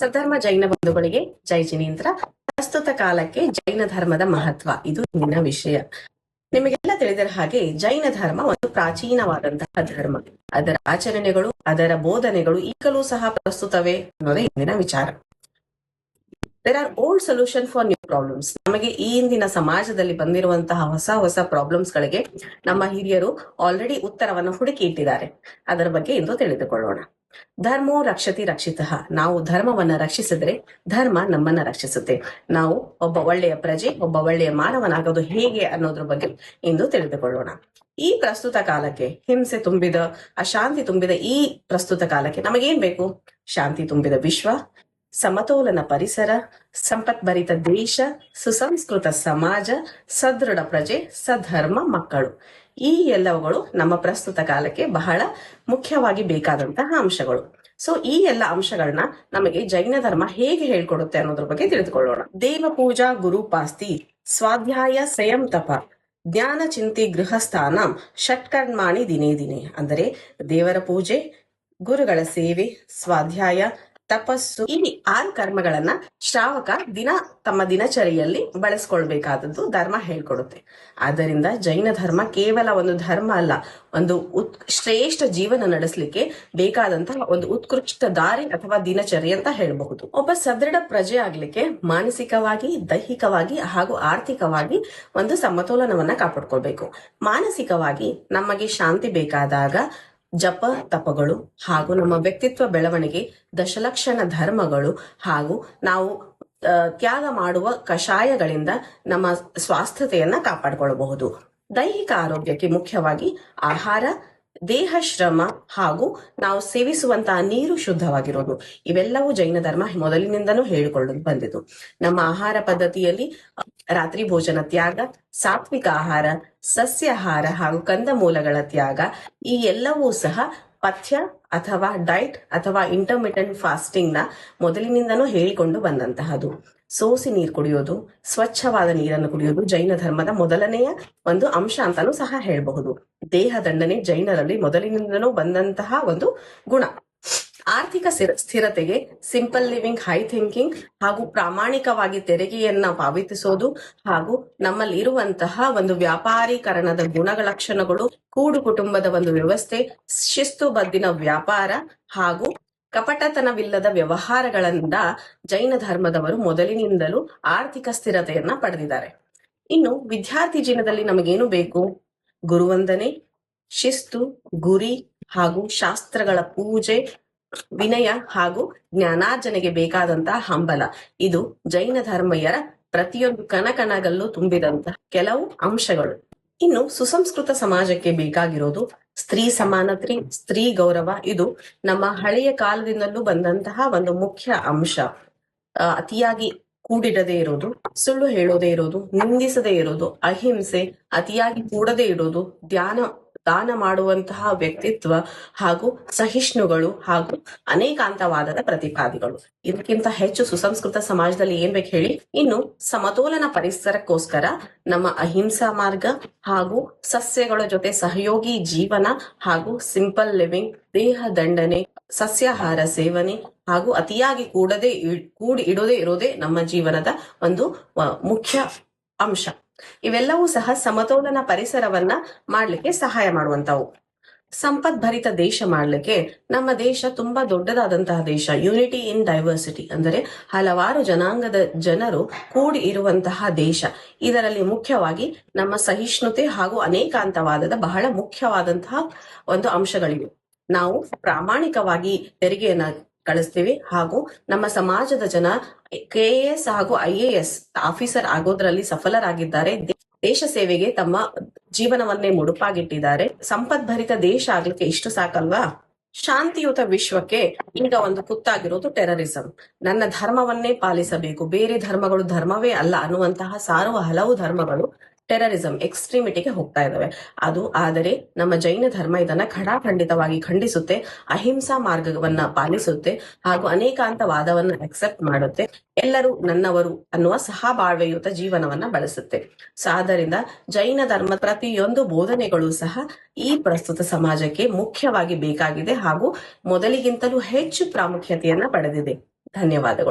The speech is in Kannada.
ಸಧರ್ಮ ಜೈನ ಬಂಧುಗಳಿಗೆ ಜೈ ಜಿನೇಂದ್ರ. ಪ್ರಸ್ತುತ ಕಾಲಕ್ಕೆ ಜೈನ ಧರ್ಮದ ಮಹತ್ವ. ಇದು ಇಂದಿನ ವಿಷಯ. ನಿಮಗೆಲ್ಲ ತಿಳಿದಿರ ಹಾಗೆ ಜೈನ ಧರ್ಮ ಒಂದು ಪ್ರಾಚೀನವಾದಂತಹ ಧರ್ಮ. ಅದರ ಆಚರಣೆಗಳು, ಅದರ ಬೋಧನೆಗಳು ಈಗಲೂ ಸಹ ಪ್ರಸ್ತುತವೇ ಅನ್ನೋದೇ ಇಂದಿನ ವಿಚಾರ. There are old solution for new problems ನಮಗೆ ಈ ಇಂದಿನ ಸಮಾಜದಲ್ಲಿ ಬಂದಿರುವಂತಹ ಹೊಸ ಹೊಸ ಪ್ರಾಬ್ಲಮ್ಸ್ ಗಳಿಗೆ ನಮ್ಮ ಹಿರಿಯರು ಆಲ್ರೆಡಿ ಉತ್ತರವನ್ನು ಹುಡುಕಿ ಇಟ್ಟಿದ್ದಾರೆ. ಅದರ ಬಗ್ಗೆ ಇಂದು ತಿಳಿದುಕೊಳ್ಳೋಣ. ಧರ್ಮೋ ರಕ್ಷತಿ ರಕ್ಷಿತ. ನಾವು ಧರ್ಮವನ್ನ ರಕ್ಷಿಸಿದ್ರೆ ಧರ್ಮ ನಮ್ಮನ್ನ ರಕ್ಷಿಸುತ್ತೆ. ನಾವು ಒಬ್ಬ ಒಳ್ಳೆಯ ಪ್ರಜೆ, ಒಬ್ಬ ಒಳ್ಳೆಯ ಮಾನವನಾಗೋದು ಹೇಗೆ ಅನ್ನೋದ್ರ ಬಗ್ಗೆ ಇಂದು ತಿಳಿದುಕೊಳ್ಳೋಣ. ಈ ಪ್ರಸ್ತುತ ಕಾಲಕ್ಕೆ ಹಿಂಸೆ ತುಂಬಿದ, ಅಶಾಂತಿ ತುಂಬಿದ ಈ ಪ್ರಸ್ತುತ ಕಾಲಕ್ಕೆ ನಮಗೇನ್ ಬೇಕು? ಶಾಂತಿ ತುಂಬಿದ ವಿಶ್ವ ಸಮತೋಲನ ಪರಿಸರ, ಸಂಪತ್ಭರಿತ ದೇಶ, ಸುಸಂಸ್ಕೃತ ಸಮಾಜ, ಸದೃಢ ಪ್ರಜೆ, ಸಧರ್ಮ ಮಕ್ಕಳು. ಈ ಎಲ್ಲವುಗಳು ನಮ್ಮ ಪ್ರಸ್ತುತ ಕಾಲಕ್ಕೆ ಬಹಳ ಮುಖ್ಯವಾಗಿ ಬೇಕಾದಂತಹ ಅಂಶಗಳು. ಸೊ ಈ ಎಲ್ಲ ಅಂಶಗಳನ್ನ ನಮಗೆ ಜೈನ ಧರ್ಮ ಹೇಗೆ ಹೇಳ್ಕೊಡುತ್ತೆ ಅನ್ನೋದ್ರ ಬಗ್ಗೆ ತಿಳಿದುಕೊಳ್ಳೋಣ. ದೇವ ಪೂಜಾ ಗುರುಪಾಸ್ತಿ ಸ್ವಾಧ್ಯಾಯ ಸ್ವಯಂ ತಪ ಜ್ಞಾನ ಚಿಂತಿ ಗೃಹಸ್ಥಾನ ಷಟ್ಕರ್ಮಾಣಿ ದಿನೇ ದಿನೇ. ಅಂದರೆ ದೇವರ ಪೂಜೆ, ಗುರುಗಳ ಸೇವೆ, ಸ್ವಾಧ್ಯಾಯ ತಪಸ್ಸು. ಈ ಆರು ಕರ್ಮಗಳನ್ನ ಶ್ರಾವಕ ದಿನ ತಮ್ಮ ದಿನಚರಿಯಲ್ಲಿ ಬಳಸ್ಕೊಳ್ಬೇಕಾದದ್ದು ಧರ್ಮ ಹೇಳ್ಕೊಡುತ್ತೆ. ಆದ್ದರಿಂದ ಜೈನ ಧರ್ಮ ಕೇವಲ ಒಂದು ಧರ್ಮ ಅಲ್ಲ, ಒಂದು ಉತ್ ಶ್ರೇಷ್ಠ ಜೀವನ ನಡೆಸಲಿಕ್ಕೆ ಬೇಕಾದಂತಹ ಒಂದು ಉತ್ಕೃಷ್ಟ ದಾರಿ ಅಥವಾ ದಿನಚರಿ ಅಂತ ಹೇಳಬಹುದು. ಒಬ್ಬ ಸದೃಢ ಪ್ರಜೆ ಆಗ್ಲಿಕ್ಕೆ ಮಾನಸಿಕವಾಗಿ, ದೈಹಿಕವಾಗಿ ಹಾಗೂ ಆರ್ಥಿಕವಾಗಿ ಒಂದು ಸಮತೋಲನವನ್ನ ಕಾಪಾಡ್ಕೊಳ್ಬೇಕು. ಮಾನಸಿಕವಾಗಿ ನಮಗೆ ಶಾಂತಿ ಬೇಕಾದಾಗ ಜಪ, ತಪಗಳು ಹಾಗೂ ನಮ್ಮ ವ್ಯಕ್ತಿತ್ವ ಬೆಳವಣಿಗೆ, ದಶಲಕ್ಷಣ ಧರ್ಮಗಳು ಹಾಗೂ ನಾವು ತ್ಯಾಗ ಮಾಡುವ ಕಷಾಯಗಳಿಂದ ನಮ್ಮ ಸ್ವಾಸ್ಥ್ಯತೆಯನ್ನ ಕಾಪಾಡಿಕೊಳ್ಳಬಹುದು ದೈಹಿಕ ಆರೋಗ್ಯಕ್ಕೆ ಮುಖ್ಯವಾಗಿ ಆಹಾರ ದೇಹ, ಶ್ರಮ ಹಾಗೂ ನಾವು ಸೇವಿಸುವಂತಹ ನೀರು ಶುದ್ಧವಾಗಿರೋದು. ಇವೆಲ್ಲವೂ ಜೈನ ಧರ್ಮ ಮೊದಲಿನಿಂದನೂ ಹೇಳಿಕೊಳ್ಳಲು ಬಂದಿತು ನಮ್ಮ ಆಹಾರ ಪದ್ಧತಿಯಲ್ಲಿ ರಾತ್ರಿ ಭೋಜನ ತ್ಯಾಗ, ಸಾತ್ವಿಕ ಆಹಾರ ಸಸ್ಯಾಹಾರ ಹಾಗೂ ಕಂದಮೂಲಗಳ ತ್ಯಾಗ, ಈ ಎಲ್ಲವೂ ಸಹ ಪಥ್ಯ ಅಥವಾ ಡೈಟ್ ಅಥವಾ ಇಂಟರ್ಮಿಟೆಂಟ್ ಫಾಸ್ಟಿಂಗ್ನ ಮೊದಲಿನಿಂದನೂ ಹೇಳಿಕೊಂಡು ಬಂದಂತಹದು ಸೋಸಿ ನೀರು ಕುಡಿಯೋದು, ಸ್ವಚ್ಛವಾದ ನೀರನ್ನು ಕುಡಿಯೋದು ಜೈನ ಧರ್ಮದ ಮೊದಲನೆಯ ಒಂದು ಅಂಶ ಅಂತಾನೂ ಸಹ ಹೇಳಬಹುದು. ದೇಹ ದಂಡನೆ ಜೈನರಲ್ಲಿ ಮೊದಲಿನಿಂದನೂ ಬಂದಂತಹ ಒಂದು ಗುಣ. ಆರ್ಥಿಕ ಸ್ಥಿರ- ಸ್ಥಿರತೆಗೆ ಸಿಂಪಲ್ ಲಿವಿಂಗ್ ಹೈ ಥಿಂಕಿಂಗ್ ಹಾಗೂ ಪ್ರಾಮಾಣಿಕವಾಗಿ ತೆರಿಗೆಯನ್ನ ಪಾವತಿಸೋದು ಹಾಗೂ ನಮ್ಮಲ್ಲಿ ಇರುವಂತಹ ಒಂದು ವ್ಯಾಪಾರೀಕರಣದ ಗುಣಲಕ್ಷಣಗಳು, ಕೂಡು ಕುಟುಂಬದ ಒಂದು ವ್ಯವಸ್ಥೆ ಶಿಸ್ತುಬದ್ದಿನ ವ್ಯಾಪಾರ ಹಾಗೂ ಕಪಟತನವಿಲ್ಲದ ವ್ಯವಹಾರಗಳಿಂದ ಜೈನ ಧರ್ಮದವರು ಮೊದಲಿನಿಂದಲೂ ಆರ್ಥಿಕ ಸ್ಥಿರತೆಯನ್ನ ಪಡೆದಿದ್ದಾರೆ. ಇನ್ನು ವಿದ್ಯಾರ್ಥಿ ಜೀವನದಲ್ಲಿ ನಮಗೇನು ಬೇಕು? ಗುರುವಂದನೆ, ಶಿಸ್ತು, ಗುರಿ ಹಾಗೂ ಶಾಸ್ತ್ರಗಳ ಪೂಜೆ, ವಿನಯ ಹಾಗೂ ಜ್ಞಾನಾರ್ಜನೆಗೆ ಬೇಕಾದಂತಹ ಹಂಬಲ. ಇದು ಜೈನ ಧರ್ಮೀಯರ ಪ್ರತಿಯೊಂದು ಕನಕನಗಲ್ಲೂ ತುಂಬಿದಂತಹ ಕೆಲವು ಅಂಶಗಳು. ಇನ್ನು ಸುಸಂಸ್ಕೃತ ಸಮಾಜಕ್ಕೆ ಬೇಕಾಗಿರೋದು ಸ್ತ್ರೀ ಸಮಾನತೆ ಸ್ತ್ರೀ ಗೌರವ ಇದು ನಮ್ಮ ಹಳೆಯ ಕಾಲದಿಂದಲೂ ಬಂದಂತಹ ಒಂದು ಮುಖ್ಯ ಅಂಶ. ಅತಿಯಾಗಿ ಕೂಡಿಡದೆ ಇರೋದು, ಸುಳ್ಳು ಹೇಳೋದೇ ಇರೋದು ನಿಂದಿಸದೇ ಇರೋದು, ಅಹಿಂಸೆ ಅತಿಯಾಗಿ ಕೂಡದೇ ಇರೋದು, ಧ್ಯಾನ ದಾನ ಮಾಡುವಂತಹ ವ್ಯಕ್ತಿತ್ವ ಹಾಗೂ ಸಹಿಷ್ಣುಗಳು ಹಾಗೂ ಅನೇಕಾಂತವಾದದ ಪ್ರತಿಪಾದಿಗಳು. ಇದಕ್ಕಿಂತ ಹೆಚ್ಚು ಸುಸಂಸ್ಕೃತ ಸಮಾಜದಲ್ಲಿ ಏನ್ ಬೇಕು ಹೇಳಿ? ಇನ್ನು ಸಮತೋಲನ ಪರಿಸರಕ್ಕೋಸ್ಕರ ನಮ್ಮ ಅಹಿಂಸಾ ಮಾರ್ಗ ಹಾಗೂ ಸಸ್ಯಗಳ ಜೊತೆ ಸಹಯೋಗಿ ಜೀವನ ಹಾಗೂ ಸಿಂಪಲ್ ಲಿವಿಂಗ್, ದೇಹ ದಂಡನೆ, ಸಸ್ಯಾಹಾರ ಸೇವನೆ ಹಾಗೂ ಅತಿಯಾಗಿ ಕೂಡದೆ ಕೂಡಿ ಇಡೋದೇ ಇರೋದೇ ನಮ್ಮ ಜೀವನದ ಒಂದು ಮುಖ್ಯ ಅಂಶ. ಇವೆಲ್ಲವೂ ಸಹ ಸಮತೋಲನ ಪರಿಸರವನ್ನ ಮಾಡ್ಲಿಕ್ಕೆ ಸಹಾಯ ಮಾಡುವಂತವು ಸಂಪದ್ಭರಿತ ದೇಶ ಮಾಡ್ಲಿಕ್ಕೆ ನಮ್ಮ ದೇಶ ತುಂಬಾ ದೊಡ್ಡದಾದಂತಹ ದೇಶ ಯೂನಿಟಿ ಇನ್ ಡೈವರ್ಸಿಟಿ ಅಂದರೆ ಹಲವಾರು ಜನಾಂಗದ ಜನರು ಕೂಡಿ ಇರುವಂತಹ ದೇಶ. ಇದರಲ್ಲಿ ಮುಖ್ಯವಾಗಿ ನಮ್ಮ ಸಹಿಷ್ಣುತೆ ಹಾಗೂ ಅನೇಕಾಂತವಾದದ ಬಹಳ ಮುಖ್ಯವಾದಂತಹ ಒಂದು ಅಂಶಗಳಿವೆ. ನಾವು ಪ್ರಾಮಾಣಿಕವಾಗಿ ತೆರಿಗೆಯನ್ನ ಕಳಿಸ್ತೀವಿ. ಹಾಗೂ ನಮ್ಮ ಸಮಾಜದ ಜನ ಕೆಎಎಸ್ ಹಾಗೂ ಐಎಎಸ್ ಆಫೀಸರ್ ಆಗೋದ್ರಲ್ಲಿ ಸಫಲರಾಗಿದ್ದಾರೆ. ದೇಶ ಸೇವೆಗೆ ತಮ್ಮ ಜೀವನವನ್ನೇ ಮುಡುಪಾಗಿಟ್ಟಿದ್ದಾರೆ. ಸಂಪದ್ಭರಿತ ದೇಶ ಆಗ್ಲಿಕ್ಕೆ ಇಷ್ಟು ಸಾಕಲ್ವಾ? ಶಾಂತಿಯುತ ವಿಶ್ವಕ್ಕೆ ಈಗ ಒಂದು ಕುತ್ತಾಗಿರೋದು ಟೆರರಿಸಂ. ನನ್ನ ಧರ್ಮವನ್ನೇ ಪಾಲಿಸಬೇಕು. ಬೇರೆ ಧರ್ಮಗಳು ಧರ್ಮವೇ ಅಲ್ಲ ಅನ್ನುವಂತಹ ಸಾರುವ ಹಲವು ಧರ್ಮಗಳು ಟೆರರಿಸಂ ಎಕ್ಸ್ಟ್ರೀಮಿಟಿಗೆ ಹೋಗ್ತಾ ಇದಾವೆ ಅದು ಆದರೆ ನಮ್ಮ ಜೈನ ಧರ್ಮ ಇದನ್ನ ಖಡಾಖಂಡಿತವಾಗಿ ಖಂಡಿಸುತ್ತೆ, ಅಹಿಂಸಾ ಮಾರ್ಗವನ್ನ ಪಾಲಿಸುತ್ತೆ ಹಾಗೂ ಅನೇಕಾಂತವಾದವನ್ನ ಅಕ್ಸೆಪ್ಟ್ ಮಾಡುತ್ತೆ. ಎಲ್ಲರೂ ನನ್ನವರು ಅನ್ನುವ ಸಹಬಾಳ್ವೆಯುತ ಜೀವನವನ್ನ ಬಳಸುತ್ತೆ. ಸೊ ಆದ್ದರಿಂದ ಜೈನ ಧರ್ಮ ಪ್ರತಿಯೊಂದು ಬೋಧನೆಗಳು ಸಹ ಈ ಪ್ರಸ್ತುತ ಸಮಾಜಕ್ಕೆ ಮುಖ್ಯವಾಗಿ ಬೇಕಾಗಿದೆ ಹಾಗೂ ಮೊದಲಿಗಿಂತಲೂ ಹೆಚ್ಚು ಪ್ರಾಮುಖ್ಯತೆಯನ್ನ ಪಡೆದಿದೆ. ಧನ್ಯವಾದಗಳು.